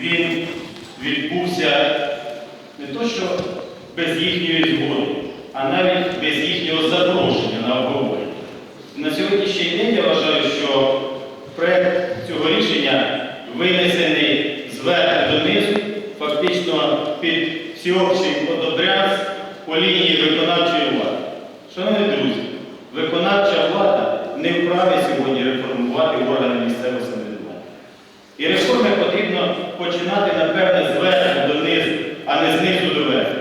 він відбувся не то, що без їхньої згоди, а навіть без їхнього запрошення на обговорення. На сьогоднішній день я вважаю, що проект цього рішення винесений зверху донизу, фактично під всеобщий одобрянс по лінії виконавчої влади. Шановні друзі, виконавча влада не вправі сьогодні реформувати органи місцевого самоврядування. І реформи потрібно починати, напевне, зверху донизу, а не знизу до верху.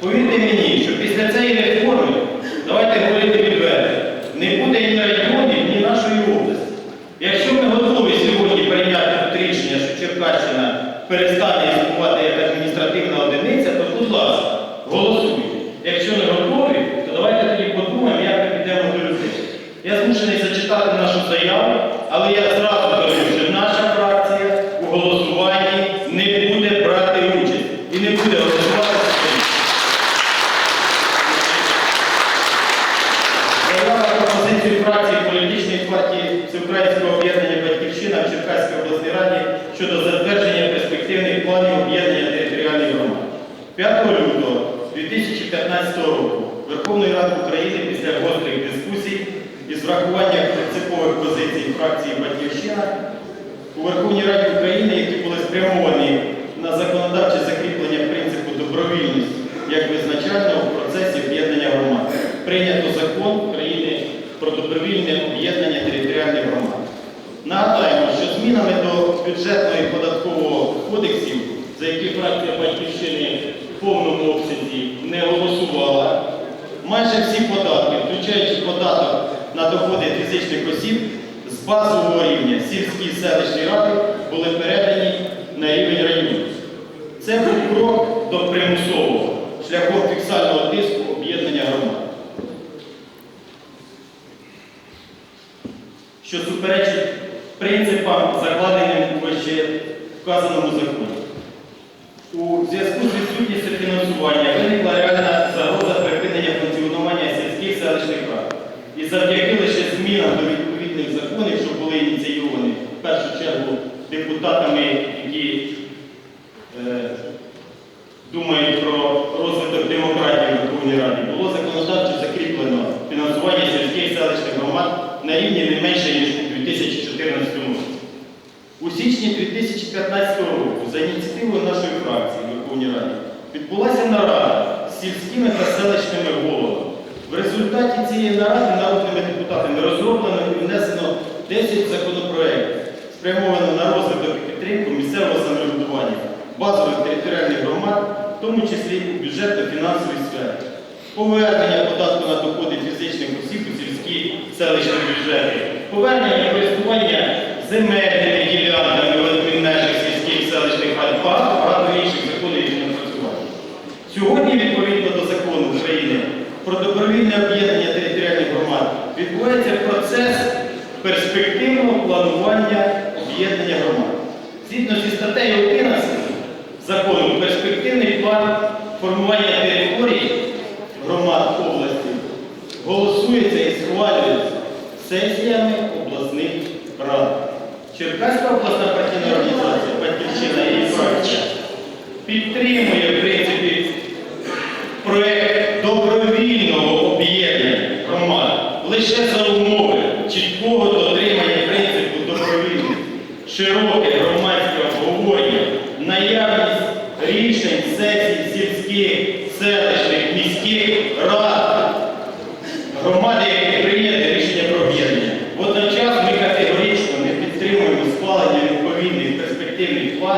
Повірте мені, що після цієї реформи, давайте говорити відверто, не буде ні районів, ні нашої області. Якщо ми готові сьогодні прийняти тут рішення, що Черкащина перестане існувати як адміністративна одиниця, то будь ласка, голосуйте. Якщо не готові, то давайте тоді подумаємо, як ми підемо до людей. Я змушений зачитати нашу заяву, але я зразу кажу, що наша фракція у голосуванні не буде брати участь і не буде голосувати. за це. Позицію фракції політичної партії Всеукраїнського об'єднання Батьківщина в Черкаській обласній раді щодо затвердження перспективних планів об'єднання територіальних громад. 5 лютого 2015 року Верховної Ради України після гострих дискусій із врахуванням принципових позицій фракції Батьківщина у Верховній Раді України, які були спрямовані на законодавче закріплення принципу добровільності як визначального в процесі об'єднання громад. Прийнято закон України про добровільне об'єднання територіальних громад. Нагадаємо, що змінами до бюджетного і податкового кодексів, за які фракція Батьківщини в повному обсязі не голосувала, майже всі податки, включаючи податок на доходи фізичних осіб, з базового рівня сільські і селищні ради були передані на рівень районів. Це був крок до примусового шляхом фіксального тиску об'єднання громад. Що суперечить принципам, закладеним вище вказаному законі. У зв'язку з відсутністю фінансування виникла реальна загроза припинення функціонування сільських селищних рад. І завдяки лише змінам до відповідних законів, що були ініційовані в першу чергу депутатами, які е, думають про розвиток демократії в Верховній Раді, було законодавчо закріплено фінансування сільських селищних громад на рівні не менше, У січні 2015 року за ініціативою нашої фракції Верховній Раді відбулася нарада з сільськими та селищними головами. В результаті цієї наради народними депутатами розроблено і внесено 10 законопроєктів, спрямовано на розвиток і підтримку місцевого самоврядування, базових територіальних громад, в тому числі у бюджетно-фінансовій сфері, повернення податку на доходи фізичних осіб у сільські селищні бюджети, повернення користування земельними ділянками в адмінмежах сільських селищних рад, багато інших законів, які напрацювали. Сьогодні, відповідно до закону України про добровільне об'єднання територіальних громад, відбувається процес перспективного планування об'єднання громад. Згідно зі статтею 11 закону, перспективний план формування територій громад області голосується і схвалюється сесіями. Черкаська обласна партійна організація Батьківщина і фракція підтримує в принципі проєкт добровільного об'єднання громад лише за умови чіткого дотримання принципу добровільних, широке громадське обговорення, наявність рішень сесій сільських, селищних, міських рад, громади, які прийняли рішення про об'єднання. Водночас ми категорично не підтримуємо схвалення відповідних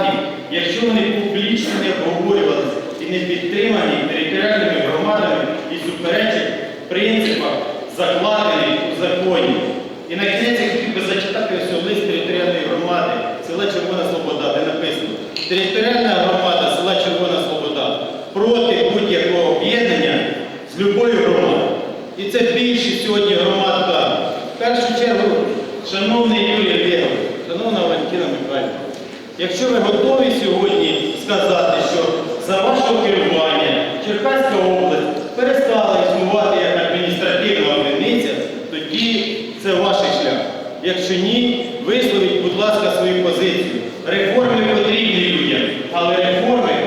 планів, якщо вони публічно не обговорювалися і не підтримані територіальними громадами і суперечать принципам, закладених у законі. І на кінець я хотів би зачитати ось лист територіальної громади села Червона Слобода, де написано Територіальна громада села Червона Слобода проти будь-якого об'єднання з любою громадою. І це більшість сьогодні громад. В першу чергу, шановний Юрій Якщо ви готові сьогодні сказати, що за вашого керування Черкаська область перестала існувати як адміністративна одиниця, тоді це ваш шлях. Якщо ні, висловіть, будь ласка, свою позицію. Реформи потрібні людям, але реформи...